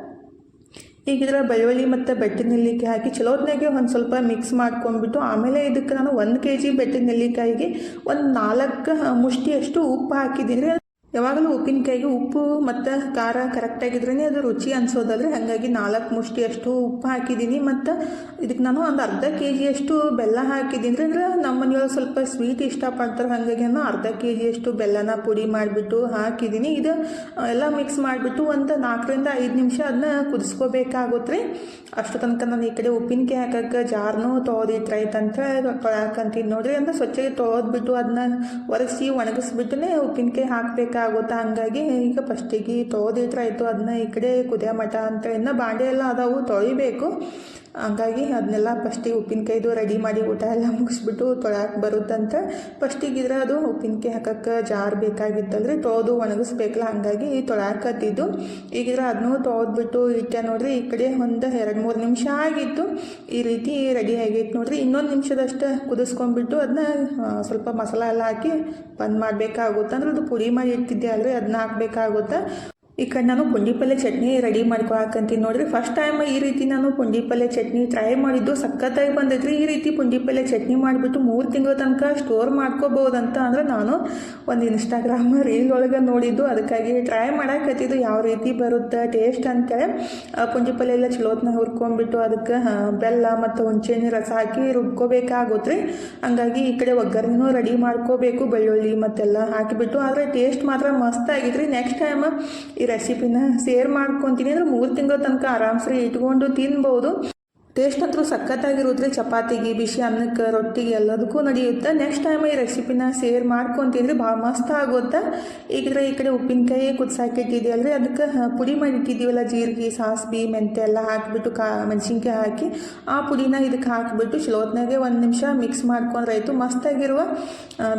ಈಗ ಇದರ ಬೆಳ್ಳುಳ್ಳಿ ಮತ್ತು ಬೆಟ್ಟದ ನೆಲ್ಲಿಕಾಯಿ ಹಾಕಿ ಚಲೋತ್ನಾಗೆ ಒಂದು ಸ್ವಲ್ಪ ಮಿಕ್ಸ್ ಮಾಡ್ಕೊಂಡ್ಬಿಟ್ಟು ಆಮೇಲೆ ಇದಕ್ಕೆ ನಾನು ಒಂದು ಕೆ ಜಿ ಬೆಟ್ಟದ ನೆಲ್ಲಿಕಾಯಿಗೆ ಒಂದು ನಾಲ್ಕು ಮುಷ್ಟಿಯಷ್ಟು ಉಪ್ಪು ಹಾಕಿದ್ದೀನಿ. ಯಾವಾಗಲೂ ಉಪ್ಪಿನಕಾಯಿಗೆ ಉಪ್ಪು ಮತ್ತು ಖಾರ ಕರೆಕ್ಟಾಗಿದ್ರೇ ಅದು ರುಚಿ ಅನ್ಸೋದಲ್ರಿ ಹಾಗಾಗಿ ನಾಲ್ಕು ಮುಷ್ಟಿಯಷ್ಟು ಉಪ್ಪು ಹಾಕಿದ್ದೀನಿ. ಮತ್ತು ಇದಕ್ಕೆ ನಾನು ಒಂದು ಅರ್ಧ ಕೆ ಜಿಯಷ್ಟು ಬೆಲ್ಲ ಹಾಕಿದ್ದೀನಿ. ರೀ ಅಂದ್ರೆ ನಮ್ಮ ಮನೆಯೊಳಗೆ ಸ್ವಲ್ಪ ಸ್ವೀಟ್ ಇಷ್ಟಪಡ್ತಾರೆ ಹಾಗಾಗಿ ನಾನು ಅರ್ಧ ಕೆ ಜಿಯಷ್ಟು ಬೆಲ್ಲನ ಪುಡಿ ಮಾಡಿಬಿಟ್ಟು ಹಾಕಿದ್ದೀನಿ. ಇದು ಎಲ್ಲ ಮಿಕ್ಸ್ ಮಾಡಿಬಿಟ್ಟು ಒಂದು ನಾಲ್ಕರಿಂದ ಐದು ನಿಮಿಷ ಅದನ್ನ ಕುದಿಸ್ಕೋಬೇಕಾಗುತ್ತೆ. ರೀ ಅಷ್ಟು ತನಕ ನಾನು ಈ ಕಡೆ ಉಪ್ಪಿನಕಾಯಿ ಹಾಕಕ್ಕೆ ಜಾರ್ನೂ ತೊಳೆದಿಟ್ರೈತಂತ ತೊಳಕಂತೀನಿ ನೋಡಿರಿ. ಅಂದ್ರೆ ಸ್ವಚ್ಛಗೆ ತೊಳೆದ್ಬಿಟ್ಟು ಅದನ್ನ ಒರೆಸಿ ಒಣಗಿಸ್ಬಿಟ್ಟು ಉಪ್ಪಿನಕಾಯಿ ಹಾಕಬೇಕಾಗುತ್ತೆ ಹಾಗಾಗಿ ಈಗ ಫಸ್ಟಿಗೆ ತೊಳೆದಿಟ್ರಾಯ್ತು ಅದನ್ನ ಈ ಕಡೆ ಕುದಿಯೋ ಮಠ ಅಂತ ಇನ್ನು ಬಾಂಡೆ ಎಲ್ಲ ಅದಾವು, ತೊಳಿಬೇಕು. ಹಂಗಾಗಿ ಅದನ್ನೆಲ್ಲ ಫಸ್ಟಿಗೆ ಉಪ್ಪಿನಕಾಯಿದು ರೆಡಿ ಮಾಡಿ ಊಟ ಎಲ್ಲ ಮುಗಿಸ್ಬಿಟ್ಟು ತೊಳ್ಯಾಕೆ ಬರುತ್ತಂತ ಫಸ್ಟಿಗಿದ್ರೆ ಅದು ಉಪ್ಪಿನಕಾಯಿ ಹಾಕಕ್ಕೆ ಜಾರ್ ಬೇಕಾಗಿತ್ತಲ್ರಿ ತೊಳೆದು ಒಣಗಿಸ್ಬೇಕಲ್ಲ, ಹಾಗಾಗಿ ತೊಳಾಕತ್ತಿದ್ದು ಈಗಿದ್ರೆ ಅದನ್ನೂ ತೊಳೆದ್ಬಿಟ್ಟು ಇಟ್ಟೆ ನೋಡ್ರಿ, ಈ ಕಡೆ ಒಂದು ಎರಡು ಮೂರು ನಿಮಿಷ ಆಗಿತ್ತು. ಈ ರೀತಿ ರೆಡಿ ಆಗೈತೆ ನೋಡ್ರಿ. ಇನ್ನೊಂದು ನಿಮಿಷದಷ್ಟು ಕುದಿಸ್ಕೊಂಡ್ಬಿಟ್ಟು ಅದನ್ನ ಸ್ವಲ್ಪ ಮಸಾಲ ಎಲ್ಲ ಹಾಕಿ ಬಂದ್ ಮಾಡಬೇಕಾಗುತ್ತೆ ಅಂದ್ರೆ ಅದು ಪುಡಿ ಮಾಡಿ ಇಟ್ಟಿದ್ದೆ ಅಲ್ರಿ ಅದನ್ನ ಹಾಕ್ಬೇಕಾಗುತ್ತೆ? ಈ ಕಡೆ ನಾನು ಪುಂಡಿ ಪಲ್ಯ ಚಟ್ನಿ ರೆಡಿ ಮಾಡ್ಕೊಳಕಂತೀನಿ ನೋಡಿರಿ ಫಸ್ಟ್ ಟೈಮ್ ಈ ರೀತಿ ನಾನು ಪುಂಡಿ ಪಲ್ಯ ಚಟ್ನಿ ಟ್ರೈ ಮಾಡಿದ್ದು. ಸಖತ್ತಾಗಿ ಬಂದೈತ್ರಿ. ಈ ರೀತಿ ಪುಂಡಿ ಪಲ್ಯ ಚಟ್ನಿ ಮಾಡಿಬಿಟ್ಟು ಮೂರು ತಿಂಗಳ ತನಕ ಸ್ಟೋರ್ ಮಾಡ್ಕೋಬೋದಂತ ಅಂದ್ರೆ ನಾನು ಒಂದು ಇನ್ಸ್ಟಾಗ್ರಾಮ್ ರೀಲ್ ಒಳಗೆ ನೋಡಿದ್ದು. ಅದಕ್ಕಾಗಿ ಟ್ರೈ ಮಾಡಾಕತ್ತಿದ್ದು. ಯಾವ ರೀತಿ ಬರುತ್ತೆ ಟೇಸ್ಟ್ ಅಂತೇಳಿ. ಪುಂಡಿ ಪಲ್ಯ ಎಲ್ಲ ಚಲೋತ್ನ ಹುರ್ಕೊಂಡ್ಬಿಟ್ಟು ಅದಕ್ಕೆ ಬೆಲ್ಲ ಮತ್ತು ಹುಣಸೆಹಣ್ಣು ರಸ ಹಾಕಿ ರುಬ್ಕೋಬೇಕಾಗುತ್ತೆ ರೀ ಹಂಗಾಗಿ ಈ ಕಡೆ ಒಗ್ಗರಣೆನೂ ರೆಡಿ ಮಾಡ್ಕೋಬೇಕು. ಬೆಳ್ಳುಳ್ಳಿ ಮತ್ತೆಲ್ಲ ಹಾಕಿಬಿಟ್ಟು. ಆದರೆ ಟೇಸ್ಟ್ ಮಾತ್ರ ಮಸ್ತ್ ಆಗಿದ್ರಿ ನೆಕ್ಸ್ಟ್ ಟೈಮ್ ರೆಸಿಪಿನ ಶೇರ್ ಮಾಡ್ಕೊತೀನಿ. ಅಂದ್ರೆ ಮೂರು ತಿಂಗಳ ತನಕ ಆರಾಮ್ಸೆ ಇಟ್ಕೊಂಡು ತಿನ್ಬೋದು. ಟೇಸ್ಟ್ ಅಂತೂ ಸಖತ್ತಾಗಿರುತ್ತೆ ಚಪಾತಿಗೆ, ಬಿಸಿ ಅನ್ನಕ್ಕೆ, ರೊಟ್ಟಿಗೆ ಎಲ್ಲದಕ್ಕೂ ನಡೆಯುತ್ತೆ. ನೆಕ್ಸ್ಟ್ ಟೈಮ್ ಈ ರೆಸಿಪಿನ ಶೇರ್ ಮಾಡ್ಕೊತಿದ್ರೆ ಭಾಳ ಮಸ್ತ್ ಆಗುತ್ತೆ. ಈಗಿದ್ರೆ ಈ ಕಡೆ ಉಪ್ಪಿನಕಾಯಿ ರೀ ಅದಕ್ಕೆ ಪುಡಿ ಮಾಡಿಟ್ಟಿದ್ದೀವಲ್ಲ, ಜೀರಿಗೆ ಸಾಸ್ಬಿ ಮೆಂತೆ ಎಲ್ಲ ಹಾಕಿಬಿಟ್ಟು ಕಾ, ಮೆಣಸಿನ್ಕಾಯಿ ಹಾಕಿ, ಆ ಪುಡಿನ ಇದಕ್ಕೆ ಹಾಕಿಬಿಟ್ಟು ಚಲೋತ್ನಾಗೆ ಒಂದು ನಿಮಿಷ ಮಿಕ್ಸ್ ಮಾಡ್ಕೊಂಡ್ರೆ ಆಯಿತು. ಮಸ್ತಾಗಿರುವ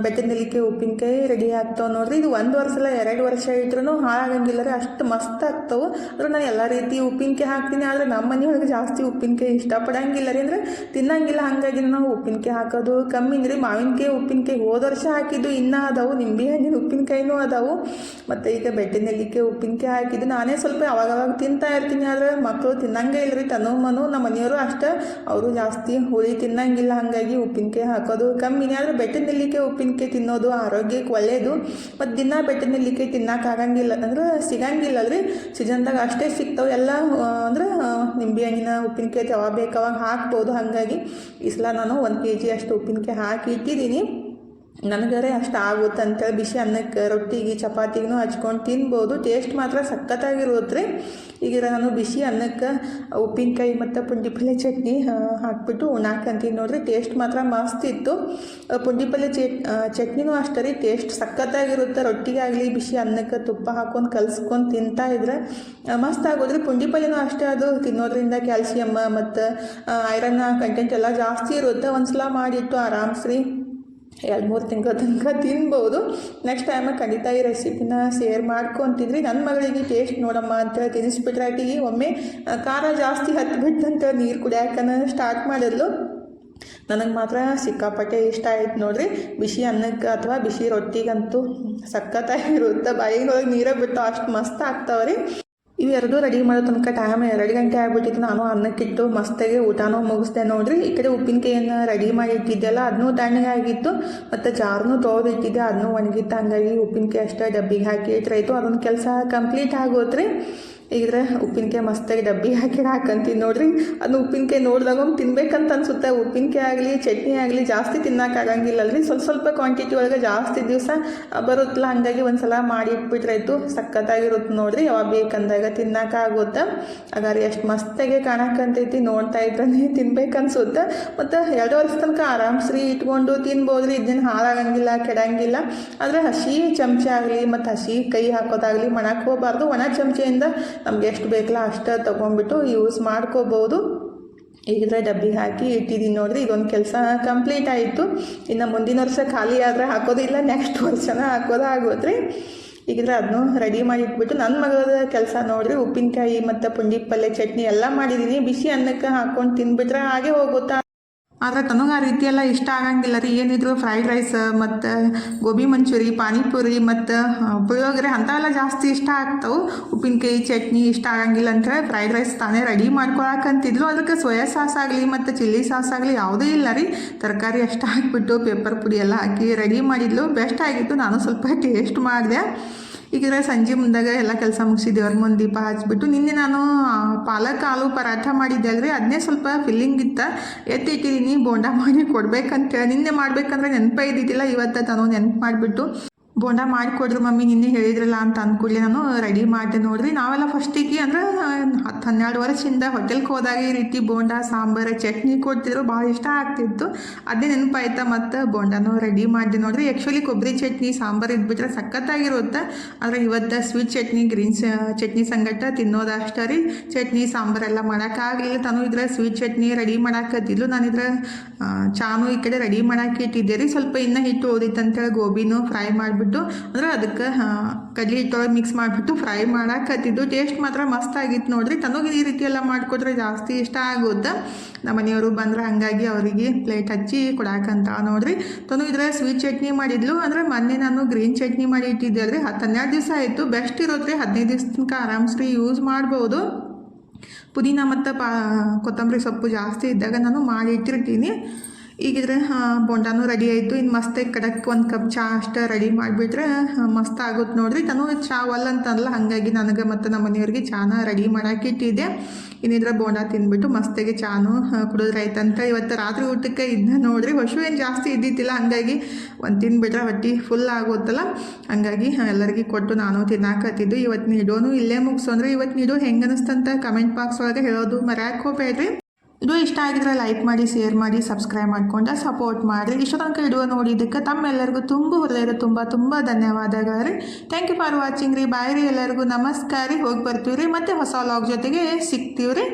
ಬೆಟ್ಟದಲ್ಲಿಕ್ಕೆ ಉಪ್ಪಿನಕಾಯಿ ರೆಡಿ ಆಗ್ತಾವೆ ನೋಡ್ರಿ. ಇದು ಒಂದು ವರ್ಷ ಅಲ್ಲ, ಎರಡು ವರ್ಷ ಇದ್ರೂ ಹಾಳಾಗಂಗಿಲ್ಲ ರೀ. ಅಷ್ಟು ಮಸ್ತ್ ಆಗ್ತಾವೆ. ಅದ್ರ ನಾನು ಎಲ್ಲ ರೀತಿ ಉಪ್ಪಿನಕಾಯಿ ಹಾಕ್ತೀನಿ. ಆದರೆ ನಮ್ಮ ಮನೆಯೊಳಗೆ ಜಾಸ್ತಿ ಉಪ್ಪಿನಕಾಯಿ ಇಷ್ಟಪಡಂಗಿಲ್ಲ ರೀ. ಅಂದ್ರೆ ತಿನ್ನಂಗಿಲ್ಲ, ಹಾಗಾಗಿ ನಾವು ಉಪ್ಪಿನಕಾಯಿ ಹಾಕೋದು ಕಮ್ಮಿ ರೀ. ಮಾವಿನಕಾಯಿ, ಉಪ್ಪಿನಕಾಯಿ ಹೋದ ವರ್ಷ ಹಾಕಿದ್ದು ಇನ್ನೂ ಅದಾವು, ನಿಂಬೆ ಹಣ್ಣಿನ ಉಪ್ಪಿನಕಾಯಿನೂ ಅದಾವು. ಮತ್ತು ಈಗ ಬೆಟ್ಟದ ನೆಲ್ಲಿಕಾಯಿ ಉಪ್ಪಿನಕಾಯಿ ಹಾಕಿದ್ದು ನಾನೇ ಸ್ವಲ್ಪ ಅವಾಗವಾಗ ತಿಂತಾ ಇರ್ತೀನಿ, ಆದರೆ ಮಕ್ಕಳು ತಿನ್ನಂಗೆ ಇಲ್ಲ ರೀ. ತನೋ ಮನು, ನಮ್ಮ ಮನೆಯವರು ಅಷ್ಟೇ. ಅವರು ಜಾಸ್ತಿ ಹುಳಿ ತಿನ್ನಂಗಿಲ್ಲ, ಹಾಗಾಗಿ ಉಪ್ಪಿನಕಾಯಿ ಹಾಕೋದು ಕಮ್ಮಿ ಆದರೆ ಬೆಟ್ಟದ ನೆಲ್ಲಿಕಾಯಿ, ಉಪ್ಪಿನಕಾಯಿ ತಿನ್ನೋದು ಆರೋಗ್ಯಕ್ಕೆ ಒಳ್ಳೆಯದು ಮತ್ತು ದಿನ ಬೆಟ್ಟದ ನೆಲ್ಲಿಕಾಯಿ ತಿನ್ನೋಕ್ಕಾಗಂಗಿಲ್ಲ ಅಂದ್ರೆ ಸಿಗಂಗಿಲ್ಲ ರೀ. ಸೀಸನ್ದಾಗ ಅಷ್ಟೇ ಸಿಗ್ತಾವೆ, ಎಲ್ಲ ಅಂದ್ರೆ ನಿಂಬೆ ಹಣ್ಣಿನ ಉಪ್ಪಿನಕಾಯಿ ಯಾವಾಗ ಬೇಕಾವಾಗ ಹಾಕ್ಬೋದು. ಹಾಗಾಗಿ ಇಸ್ಲ ಸಲ ನಾನು ಒಂದು ಕೆ ಜಿ ಅಷ್ಟು ಉಪ್ಪಿನಕಾಯಿ ಹಾಕಿ ಇಟ್ಟಿದ್ದೀನಿ. ನನಗರೆ ಅಷ್ಟು ಆಗುತ್ತೆ ಅಂತೇಳಿ ಬಿಸಿ ಅನ್ನಕ್ಕೆ ರೊಟ್ಟಿಗೆ ಚಪಾತಿಗೂ ಹಚ್ಕೊಂಡು ತಿನ್ಬೋದು. ಟೇಸ್ಟ್ ಮಾತ್ರ ಸಖತ್ತಾಗಿರುತ್ತೆ ಈಗ ನಾನು ಬಿಸಿ ಅನ್ನಕ್ಕೆ ಉಪ್ಪಿನಕಾಯಿ ಮತ್ತು ಪುಂಡಿ ಪಲ್ಯ ಚಟ್ನಿ ಹಾಕ್ಬಿಟ್ಟು ಉಣ್ಣಾಕಂತೀನಿ ನೋಡ್ರಿ ಟೇಸ್ಟ್ ಮಾತ್ರ ಮಸ್ತ್ ಇತ್ತು. ಆ, ಪುಂಡಿ ಪಲ್ಯ ಚಟ್ ಚಟ್ನಿನೂ ಅಷ್ಟೇ ರೀ ಟೇಸ್ಟ್ ಸಖತ್ತಾಗಿರುತ್ತೆ. ರೊಟ್ಟಿಗಾಗಲಿ ಬಿಸಿ ಅನ್ನಕ್ಕೆ ತುಪ್ಪ ಹಾಕ್ಕೊಂಡು ಕಲ್ಸ್ಕೊಂಡು ತಿಂತಾ ಇದ್ರೆ ಮಸ್ತ್ ಆಗೋದ್ರಿ ಪುಂಡಿ ಪಲ್ಯನೂ ಅಷ್ಟೇ ಅದು. ತಿನ್ನೋದ್ರಿಂದ ಕ್ಯಾಲ್ಸಿಯಮ್ ಮತ್ತು ಐರನ್ ಕಂಟೆಂಟ್ ಎಲ್ಲ ಜಾಸ್ತಿ ಇರುತ್ತೆ. ಒಂದ್ಸಲ ಮಾಡಿಟ್ಟು ಆರಾಮ್ಸ್ರಿ ಎರಡು ಮೂರು ತಿಂಗಳ ತನಕ ತಿನ್ಬೋದು. ನೆಕ್ಸ್ಟ್ ಟೈಮ್ ಖಂಡಿತ ಈ ರೆಸಿಪಿನ ಶೇರ್ ಮಾಡ್ಕೊತಿದ್ರಿ ನನ್ನ ಮಗಳಿಗೆ ಟೇಸ್ಟ್ ನೋಡಮ್ಮ ಅಂತೇಳಿ ತಿನ್ನಿಸ್ಬಿಟ್ರೆ ಆಕೆಗೆ ಒಮ್ಮೆ ಖಾರ ಜಾಸ್ತಿ ಹತ್ತಿಬಿಟ್ಟಂತ ನೀರು ಕುಡಿಯಾಕನ ಸ್ಟಾರ್ಟ್ ಮಾಡಿದ್ಲು. ನನಗೆ ಮಾತ್ರ ಸಿಕ್ಕಾಪಟ್ಟೆ ಇಷ್ಟ ಆಯ್ತು ನೋಡ್ರಿ. ಬಿಸಿ ಅನ್ನಕ್ಕೆ ಅಥವಾ ಬಿಸಿ ರೊಟ್ಟಿಗಂತೂ ಸಖತ್ತಾಗಿರುತ್ತೆ. ಬಾಯಿನೊಳಗೆ ನೀರೇ ಬಿಟ್ಟು ಅಷ್ಟು ಮಸ್ತ್ ಆಗ್ತಾವೆ ರೀ ಇವೆರಡೂ ರೆಡಿ ಮಾಡೋ ತನಕ ಟೈಮ್ ಎರಡು ಗಂಟೆ ಆಗ್ಬಿಟ್ಟಿತ್ತು. ನಾನು ಅನ್ನಕ್ಕಿಟ್ಟು ಮಸ್ತಾಗಿ ಊಟನೂ ಮುಗಿಸ್ದೆ ನೋಡ್ರಿ. ಈ ಕಡೆ ಉಪ್ಪಿನಕಾಯಿಯನ್ನು ರೆಡಿ ಮಾಡಿ ಇಟ್ಟಿದ್ದೆಲ್ಲ ಅದನ್ನೂ ತಣ್ಣಗೆ ಆಗಿತ್ತು. ಮತ್ತು ಜಾರ್ನೂ ಇಟ್ಟಿದ್ದೆ, ಅದನ್ನೂ ಒಣಗಿತ್ತು. ಹಂಗಾಗಿ ಉಪ್ಪಿನಕಾಯಿ ಅಷ್ಟೇ ಡಬ್ಬಿಗೆ ಹಾಕಿ ಇಟ್ರಾಯ್ತು. ಅದೊಂದು ಕೆಲಸ ಕಂಪ್ಲೀಟ್ ಆಗೋತ್ರಿ. ಈಗಿದ್ರೆ ಉಪ್ಪಿನಕಾಯಿ ಮಸ್ತಾಗಿ ಡಬ್ಬಿ ಹಾಕಿ ಹಾಕಂತೀನಿ ನೋಡ್ರಿ. ಅದನ್ನ ಉಪ್ಪಿನಕಾಯಿ ನೋಡಿದಾಗ ತಿನ್ಬೇಕಂತ ಅನ್ಸುತ್ತೆ. ಉಪ್ಪಿನಕಾಯಿ ಆಗಲಿ, ಚಟ್ನಿ ಆಗಲಿ ಜಾಸ್ತಿ ತಿನ್ನೋಕ್ಕಾಗಂಗಿಲ್ಲಲ್ರಿ ಸ್ವಲ್ಪ ಸ್ವಲ್ಪ ಕ್ವಾಂಟಿಟಿ ಒಳಗೆ ಜಾಸ್ತಿ ದಿವಸ ಬರುತ್ತಲ್ಲ, ಹಂಗಾಗಿ ಒಂದ್ಸಲ ಮಾಡಿ ಇಟ್ಬಿಟ್ರಾಯ್ತು ಸಖತ್ತಾಗಿರುತ್ತೆ ನೋಡ್ರಿ. ಯಾವಾಗ ಬೇಕಂದಾಗ ತಿನ್ನೋಕ್ಕಾಗುತ್ತೆ ಹಾಗಾದ್ರೆ ಎಷ್ಟು ಮಸ್ತಾಗಿ ಕಾಣಕ್ಕಂತೈತಿ ನೋಡ್ತಾ ಇದ್ರೆ ತಿನ್ಬೇಕನ್ಸುತ್ತೆ. ಮತ್ತು ಎರಡು ವರ್ಷ ತನಕ ಆರಾಮ್ಸ್ರಿ ಇಟ್ಕೊಂಡು ತಿನ್ಬೋದ್ರಿ. ಇದನ್ನ ಹಾಳಾಗಂಗಿಲ್ಲ, ಕೆಡಂಗಿಲ್ಲ. ಆದರೆ ಹಸಿ ಚಮಚ ಆಗಲಿ, ಮತ್ತು ಹಸಿ ಕೈ ಹಾಕೋದಾಗಲಿ, ಮಣಕ್ ಹೋಗಬಾರ್ದು. ಒಣ ಚಮಚೆಯಿಂದ ನಮ್ಗೆ ಎಷ್ಟು ಬೇಕಲ್ಲ ಅಷ್ಟು ತೊಗೊಂಡ್ಬಿಟ್ಟು ಯೂಸ್ ಮಾಡ್ಕೋಬೋದು. ಈಗಿದ್ರೆ ಡಬ್ಬಿಗೆ ಹಾಕಿ ಇಟ್ಟಿದ್ದೀನಿ ನೋಡ್ರಿ, ಇದೊಂದು ಕೆಲಸ ಕಂಪ್ಲೀಟ್ ಆಯಿತು. ಇನ್ನು ಮುಂದಿನ ವರ್ಷ ಖಾಲಿ ಆದರೆ ಹಾಕೋದಿಲ್ಲ ನೆಕ್ಸ್ಟ್ ವರ್ಷನ ಹಾಕೋದು ಆಗೋದ್ರಿ ಈಗಿದ್ರೆ ಅದನ್ನು ರೆಡಿ ಮಾಡಿ ಇಟ್ಬಿಟ್ಟು ನನ್ನ ಮಗಳದ ಕೆಲಸ ನೋಡ್ರಿ, ಉಪ್ಪಿನಕಾಯಿ ಮತ್ತು ಪುಂಡಿ ಪಲ್ಯ ಚಟ್ನಿ ಎಲ್ಲ ಮಾಡಿದ್ದೀನಿ ಬಿಸಿ ಅನ್ನಕ್ಕೆ ಹಾಕ್ಕೊಂಡು ತಿಂದ್ಬಿಟ್ರೆ ಹಾಗೆ ಹೋಗುತ್ತಾ ಆದರೆ ತನಗೆ ಆ ರೀತಿಯೆಲ್ಲ ಇಷ್ಟ ಆಗಂಗಿಲ್ಲ ರೀ. ಏನಿದ್ರು ಫ್ರೈಡ್ ರೈಸ್ ಮತ್ತು ಗೋಬಿ ಮಂಚೂರಿ, ಪಾನಿಪುರಿ, ಮತ್ತು ಪುಳಿಯೋಗರೆ ಅಂಥವೆಲ್ಲ ಜಾಸ್ತಿ ಇಷ್ಟ ಆಗ್ತಾವೆ. ಉಪ್ಪಿನಕಾಯಿ, ಚಟ್ನಿ ಇಷ್ಟ ಆಗಂಗಿಲ್ಲ ಅಂದರೆ ಫ್ರೈಡ್ ರೈಸ್ ತಾನೇ ರೆಡಿ ಮಾಡ್ಕೊಳಕಂತಿದ್ಲು ಅದಕ್ಕೆ ಸೋಯಾ ಸಾಸ್ ಆಗಲಿ ಮತ್ತು ಚಿಲ್ಲಿ ಸಾಸ್ ಆಗಲಿ ಯಾವುದೇ ಇಲ್ಲ ರೀ. ತರಕಾರಿ ಅಷ್ಟು ಹಾಕಿಬಿಟ್ಟು ಪೇಪರ್ ಪುಡಿ ಎಲ್ಲ ಹಾಕಿ ರೆಡಿ ಮಾಡಿದ್ಲು. ಬೆಸ್ಟ್ ಆಗಿತ್ತು. ನಾನು ಸ್ವಲ್ಪ ಟೇಸ್ಟ್ ಮಾಡಿದೆ. ಈಗಿದ್ರೆ ಸಂಜೆ ಮುಂದಾಗ ಎಲ್ಲ ಕೆಲಸ ಮುಗಿಸಿ ದೇವ್ರ ಮುಂದೆ ದೀಪ ಹಚ್ಬಿಟ್ಟು, ನಿನ್ನೆ ನಾನು ಪಾಲಕ್, ಆಲೂ ಪರಾಠ ಮಾಡಿದ್ದೆ ಅಲ್ರಿ ಅದನ್ನೇ ಸ್ವಲ್ಪ ಫಿಲ್ಲಿಂಗ್ ಇತ್ತ. ಎತ್ತಿಟ್ಟಿದ್ದೀನಿ ಬೋಂಡ ಮಾಡಿ ಕೊಡ್ಬೇಕಂತ ನಿನ್ನೆ ಮಾಡ್ಬೇಕಂದ್ರೆ ನೆನಪೇ ಇದ್ದಿದ್ದಿಲ್ಲ, ಇವತ್ತು ತಾನು ನೆನಪು ಮಾಡಿಬಿಟ್ಟು. ಬೋಂಡ ಮಾಡಿಕೊಡ್ರಿ ಮಮ್ಮಿ, ನಿನ್ನೆ ಹೇಳಿದ್ರಲ್ಲ ಅಂತ ಅಂದ್ಕೂಡ್ಲೆ ನಾನು ರೆಡಿ ಮಾಡಿದೆ ನೋಡ್ರಿ. ನಾವೆಲ್ಲ ಫಸ್ಟಿಗೆ ಅಂದ್ರೆ ಹತ್ತು ಹನ್ನೆರಡು ವರ್ಷದಿಂದ ಹೋಟೆಲ್ಗೆ ಹೋದಾಗ ಈ ರೀತಿ ಬೋಂಡ, ಸಾಂಬಾರು, ಚಟ್ನಿ ಕೊಡ್ತಿದ್ರು, ಭಾಳ ಇಷ್ಟ ಆಗ್ತಿತ್ತು. ಅದೇ ನೆನಪಾಯ್ತಾ ಮತ್ತು ಬೋಂಡನೂ ರೆಡಿ ಮಾಡಿದೆ ನೋಡ್ರಿ. ಆ್ಯಕ್ಚುಲಿ ಕೊಬ್ಬರಿ ಚಟ್ನಿ, ಸಾಂಬಾರು ಇದ್ಬಿಟ್ರೆ ಸಖತ್ತಾಗಿರುತ್ತೆ. ಆದರೆ ಇವತ್ತು ಸ್ವೀಟ್ ಚಟ್ನಿ ಗ್ರೀನ್ ಚಟ್ನಿ ಸಂಗಟ ತಿನ್ನೋದು ಅಷ್ಟೇ ರೀ. ಚಟ್ನಿ ಸಾಂಬಾರೆಲ್ಲ ಮಾಡೋಕ್ಕಾಗಲಿಲ್ಲ. ತಾನು ಇದ್ರೆ ಸ್ವೀಟ್ ಚಟ್ನಿ ರೆಡಿ ಮಾಡಾಕತ್ತಿದ್ಲು. ನಾನು ಇದ್ರೆ ಚಾನು ಈ ಕಡೆ ರೆಡಿ ಮಾಡಕ್ಕೆ ಇಟ್ಟಿದ್ದೆ ರೀ. ಸ್ವಲ್ಪ ಇನ್ನೂ ಹಿಟ್ಟು ಓದಿತ್ತಂತೇಳಿ ಗೋಬಿನೂ ಫ್ರೈ ಮಾಡಿಬಿಟ್ಟು ಅಂದ್ರೆ ಅದಕ್ಕೆ ಕಡ್ಲಿ ಹಿಟ್ಟೊಳಗೆ ಮಿಕ್ಸ್ ಮಾಡಿಬಿಟ್ಟು ಫ್ರೈ ಮಾಡಾಕತ್ತಿದ್ದು ಟೇಸ್ಟ್ ಮಾತ್ರ ಮಸ್ತ್ ಆಗಿತ್ತು ನೋಡ್ರಿ. ತನಗೆ ಈ ರೀತಿ ಎಲ್ಲ ಮಾಡಿಕೊಟ್ರೆ ಜಾಸ್ತಿ ಇಷ್ಟ ಆಗುತ್ತೆ ನಮ್ಮ ಮನೆಯವರು ಬಂದ್ರೆ ಹಾಗಾಗಿ ಅವರಿಗೆ ಪ್ಲೇಟ್ ಹಚ್ಚಿ ಕೊಡಾಕಂತ ನೋಡ್ರಿ. ತನು ಇದ್ರೆ ಸ್ವೀಟ್ ಚಟ್ನಿ ಮಾಡಿದ್ಲು. ಅಂದರೆ ಮೊನ್ನೆ ನಾನು ಗ್ರೀನ್ ಚಟ್ನಿ ಮಾಡಿ ಇಟ್ಟಿದ್ದೆ ಅಲ್ರಿ. ಹತ್ತು ಹನ್ನೆರಡು ದಿವಸ ಆಯಿತು. ಬೆಸ್ಟ್ ಇರೋದ್ರಿ. ಹದಿನೈದು ದಿವಸ ತನಕ ಆರಾಮ್ಸ್ರಿ ಯೂಸ್ ಮಾಡ್ಬೋದು. ಪುದೀನ ಮತ್ತು ಪಾ, ಕೊತ್ತಂಬರಿ ಸೊಪ್ಪು ಜಾಸ್ತಿ ಇದ್ದಾಗ ನಾನು ಮಾಡಿ ಇಟ್ಟಿರ್ತೀನಿ. ಈಗಿದ್ರೆ ಬೋಂಡಾನು ರೆಡಿ ಆಯಿತು. ಇನ್ನು ಮಸ್ತೆ ಕಡಕ್ಕೆ ಒಂದು ಕಪ್ ಚಹಾ ಅಷ್ಟೇ ರೆಡಿ ಮಾಡಿಬಿಟ್ರೆ ಮಸ್ತ್ ಆಗುತ್ತೆ ನೋಡ್ರಿ. ತಾನು ಚಹಾ ಒಲ್ಲ ಅಂತಂದಲ್ಲ ಹಾಗಾಗಿ ನನಗೆ ಮತ್ತು ನಮ್ಮ ಮನೆಯವ್ರಿಗೆ ಚಾನ ರೆಡಿ ಮಾಡಕ್ಕೆ ಇಟ್ಟಿದ್ದೆ. ಇನ್ನಿದ್ರೆ ಬೋಂಡ ತಿಂದ್ಬಿಟ್ಟು ಮಸ್ತಾಗಿ ಚಾನು ಕುಡಿದ್ರಾಯ್ತಂತ ಇವತ್ತು ರಾತ್ರಿ ಊಟಕ್ಕೆ ಇದನ್ನ ನೋಡ್ರಿ. ಹಶು ಏನು ಜಾಸ್ತಿ ಇದ್ದಿತ್ತಿಲ್ಲ ಹಂಗಾಗಿ ಒಂದು ತಿನ್ಬಿಟ್ರೆ ಹೊಟ್ಟೆ ಫುಲ್ ಆಗುತ್ತಲ್ಲ. ಹಂಗಾಗಿ ಎಲ್ಲರಿಗೆ ಕೊಟ್ಟು ನಾನು ತಿನ್ನಾಕತ್ತಿದ್ದು ಇವತ್ತು ನೀಡೋನು ಇಲ್ಲೇ ಮುಗಿಸೋಂದ್ರೆ ಇವತ್ತು ನೀಡೋ ಹೆಂಗೆ ಕಮೆಂಟ್ ಬಾಕ್ಸ್ ಒಳಗೆ ಹೇಳೋದು ಮರ್ಯಾಕೆ ಹೋಗ್ಬೇಡ್ರಿ. ಇದು ಇಷ್ಟ ಆಗಿದ್ರೆ ಲೈಕ್ ಮಾಡಿ ಶೇರ್ ಮಾಡಿ ಸಬ್ಸ್ಕ್ರೈಬ್ ಮಾಡ್ಕೊಂಡು ಸಪೋರ್ಟ್ ಮಾಡಿರಿ. ಇಷ್ಟು ತನಕ ವಿಡಿಯೋ ನೋಡಿದ್ದಕ್ಕೆ ತಮ್ಮೆಲ್ಲರಿಗೂ ತುಂಬ ಹೃದಯದ ತುಂಬ ತುಂಬ ಧನ್ಯವಾದಗಳು. ರೀ ಥ್ಯಾಂಕ್ ಯು ಫಾರ್ ವಾಚಿಂಗ್ ರೀ. ಬಾಯ್ ರೀ ಎಲ್ಲರಿಗೂ. ನಮಸ್ಕಾರ ರೀ. ಹೋಗಿ ಬರ್ತೀವಿ ರೀ ಮತ್ತು ಹೊಸ ಲಾಗ್ ಜೊತೆಗೆ ಸಿಗ್ತೀವಿ ರೀ